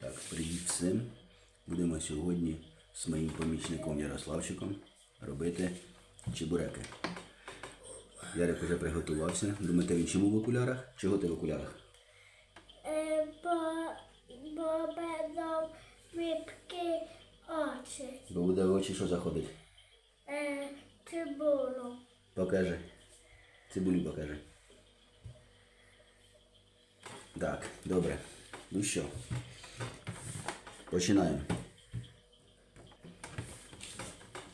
Так, привіт всім. Будемо сьогодні з моїм помічником Ярославчиком робити чебуреки. Ярик вже приготувався. Думаєте, він чому в окулярах? Чого ти в окулярах? Е, бо, бо мене рибки очі. Бо буде в очі що заходить? Е, цибулю. Покажи. Цибулю покажи. Так, добре. Ну що? Починаємо.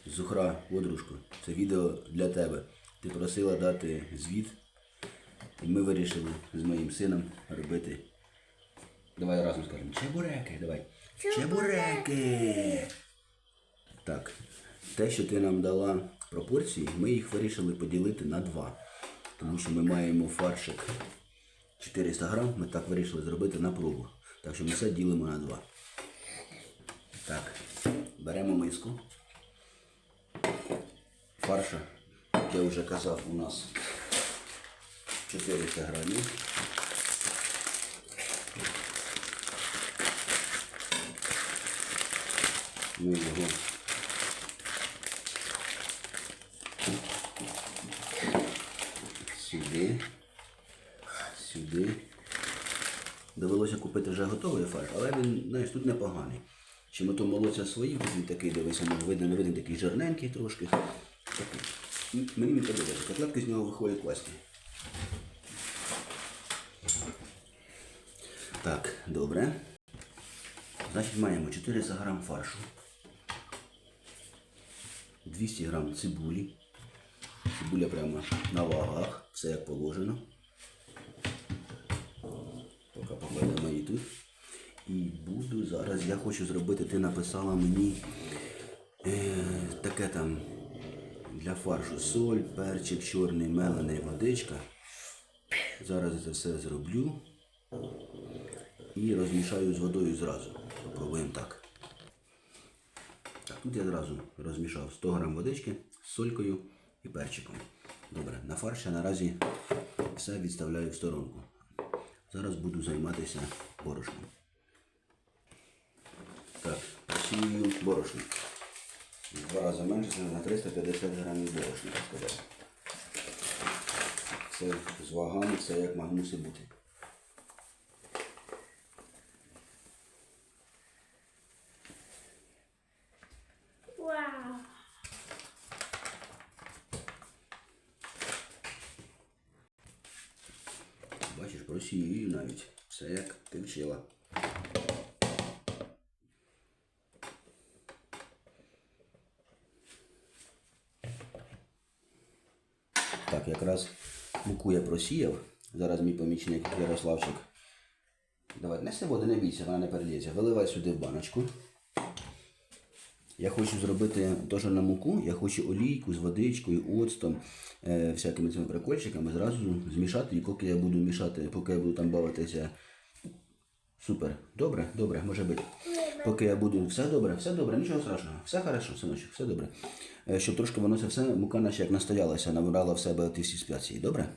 Зухра, подружко, це відео для тебе. Ти просила дати звіт. І ми вирішили з моїм сином робити. Давай разом скажемо. Чебуреки, давай. Чебуреки! Так, те, що ти нам дала пропорції, ми їх вирішили поділити на два. Тому що ми маємо фаршик 400 грам, ми так вирішили зробити на пробу. Так що ми все ділимо на два. Так, беремо миску. Фарша, як я вже казав, у нас 400 грамів. Ми його сюди, сюди. Довелося купити вже готовий фарш, але він, знаєш, тут непоганий. Чим ото молоця свої, він такий, дивися, ну, видно, не видно, такий жирненький трошки. Такий. Мені він подобається. Котлетки з нього виходять класні. Так, добре. Значить, маємо 400 грам фаршу. 200 грам цибулі. Цибуля прямо на вагах, все як положено. Поки покладемо її тут. І буду зараз, я хочу зробити, ти написала мені е, таке там для фаршу соль, перчик чорний, мелений, водичка. Зараз це все зроблю і розмішаю з водою зразу. Попробуємо так. Так, тут я зразу розмішав 100 грам водички з солькою і перчиком. Добре, на фарш я наразі все відставляю в сторонку. Зараз буду займатися борошном. Посію. В Два рази менше, це на 350 грамів борошна, так сказати. Це з вагами, це як має мусить бути. Бачиш, просію навіть. Все як ти вчила. Так, якраз муку я просіяв. Зараз мій помічник Ярославчик. Давай, неси води, не бійся, вона не переліється. Виливай сюди в баночку. Я хочу зробити теж на муку, я хочу олійку з водичкою, оцтом, е, всякими цими прикольчиками зразу змішати, і поки я буду мішати, поки я буду там бавитися. Супер, добре, добре, може бути. Поки я буду. Все добре, все добре, нічого страшного. Все хорошо, синочок, все добре. Е, Щоб трошки воно все, мука наче як настоялася, набрала в себе ті всі спеції, добре?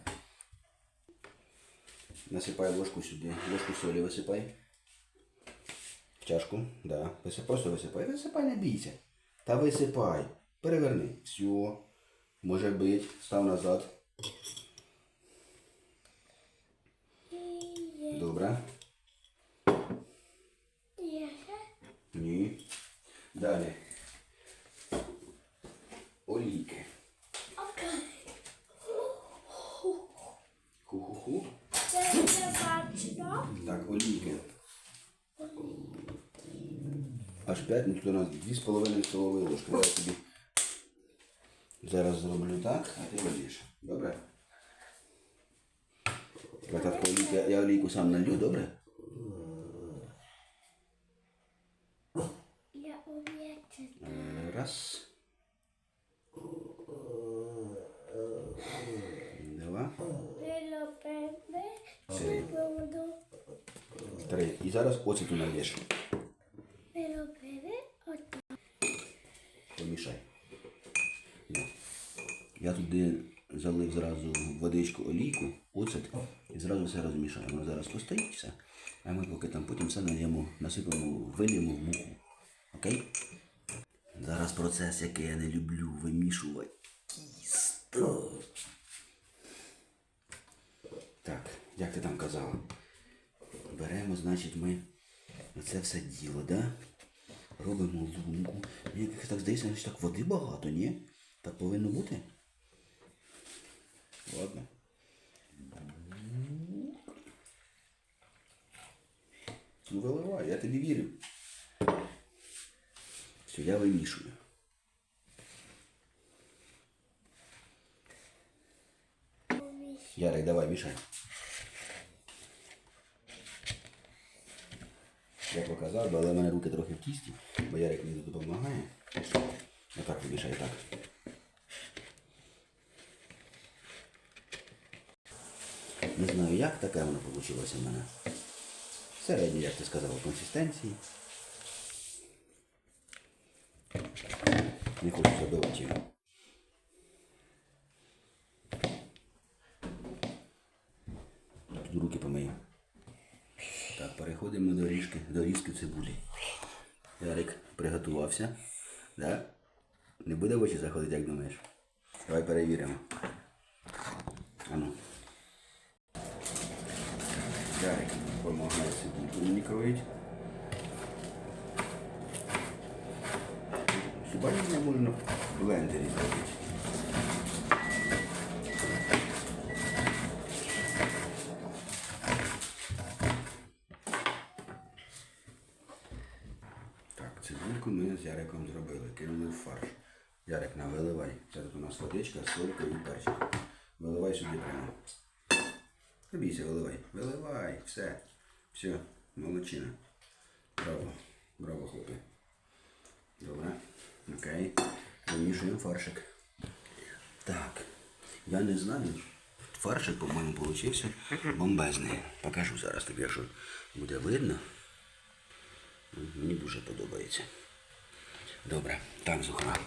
Насипай ложку сюди, ложку солі висипай. В чашку, да. Просто висипай. Висипай, не бійся. Та висипай. Переверни. Все. Може бути. Став назад. Добре. Є ще? Ні. Далі. Олійки. Бачно. Так, олійки. Аж 5, ну тут у нас 2,5 столової ложки. Я тобі зараз зроблю так, а ти вилієш. Добре? Спочатку олійки, я олійку сам налью, добре? Я умію це. Е, Раз. Два. Вилопене. Цибулю. Три. І зараз оцету нальєш. Помішай. Я туди залив зразу водичку олійку, оцет і зразу все розмішаємо. Воно зараз постоїть все. А ми поки там потім все наємо, насипемо, виліємо в муку. Окей? Зараз процес, який я не люблю, вимішувати тісто. Так, як ти там казала? Беремо, значить, ми це все діло, да? Робимо лунку. Мені якось так здається, що так води багато, ні? Так повинно бути? Ладно. Ну виливай, я тобі вірю. Все, я вимішую. Ярик, давай, мішай. Я показав, але в мене руки трохи в тісті, бо Ярик мені допомагає. Отак вимішай, так. Не знаю як, таке воно вийшло в мене. Середнє, як ти сказала, консистенції. Не хочу забивати його. Тут руки помию. Так, переходимо до ріжки, до різки цибулі. Ярик приготувався. Да? Не буде в очі заходити, як думаєш? Давай перевіримо. Ану. Ярик допомагає цибульку мені кроїть. Хіба не можна в блендері зробити? Так, ми з Яриком зробили, кинули в фарш. Ярик, на виливай. Це тут у нас водичка, солька і перчик. Виливай сюди прямо. Не бійся, виливай. Виливай, все. Все, молодчина. Браво. Браво, хлопці. Добре. Окей. Вимішуємо фаршик. Так. Я не знаю. Фаршик, по-моєму, получився бомбезний. Покажу зараз тобі, якщо буде видно. Мені дуже подобається. Добре, так, Зухра.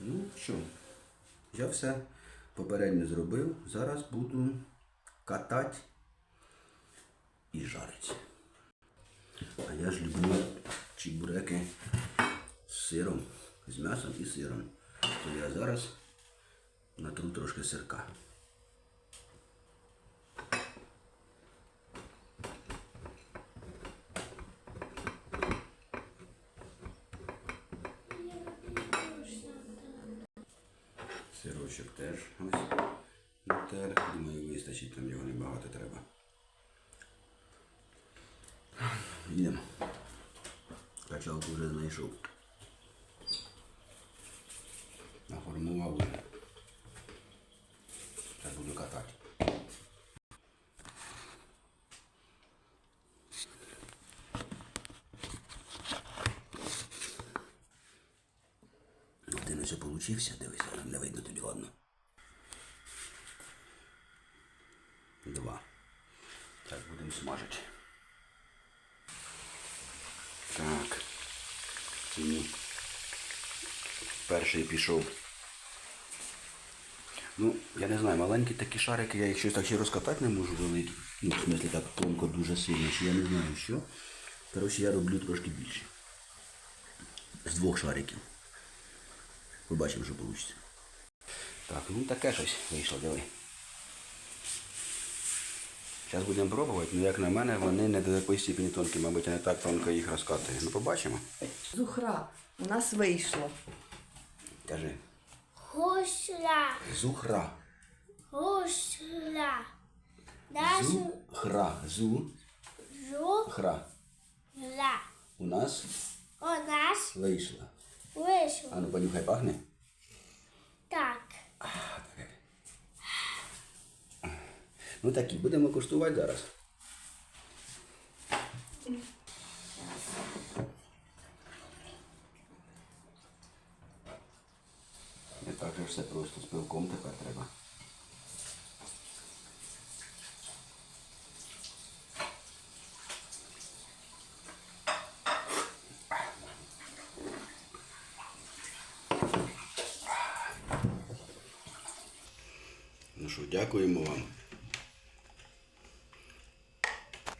Ну що, я все попередньо зробив. Зараз буду катати і жарити. А я ж люблю чебуреки з сиром, з м'ясом і сиром. То я зараз натру трошки сирка. Сирочок теж ось натер. Думаю, вистачить, там його небагато треба. Їдемо. Качалку вже знайшов. Наформував вже. Зараз буду катати. Ось получився, дивися, не видно тобі, ладно. Два. Так, будемо смажити. Так. Ні. Перший пішов. Ну, я не знаю, маленькі такі шарики, я їх щось так ще розкатати не можу великі. Ну, в смислі так тонко дуже сильно, що я не знаю що. Коротше, я роблю трошки більше. З двох шариків. Побачимо, що вийде. Так, ну таке щось вийшло, диви. Зараз будемо пробувати, ну як на мене, вони не до якоїсь степені тонкі, мабуть, я не так тонко їх розкатую. Ну побачимо. Зухра, у нас вийшло. Кажи. Гусла, Зухра. гусла. Нашу Зухра. Зухра. жула. У нас У нас вийшло. Вийшло. А ну понюхай, пахне. Так. Ну такі, будемо куштувати зараз. Не так же все просто з пилком тепер треба. Що, дякуємо вам.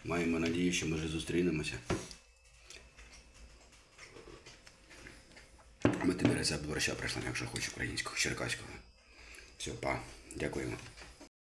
Маємо надію, що ми вже зустрінемося. Ми тебе рецепт борща прийшли, якщо хочеш українського, черкаського. Все, па. Дякуємо.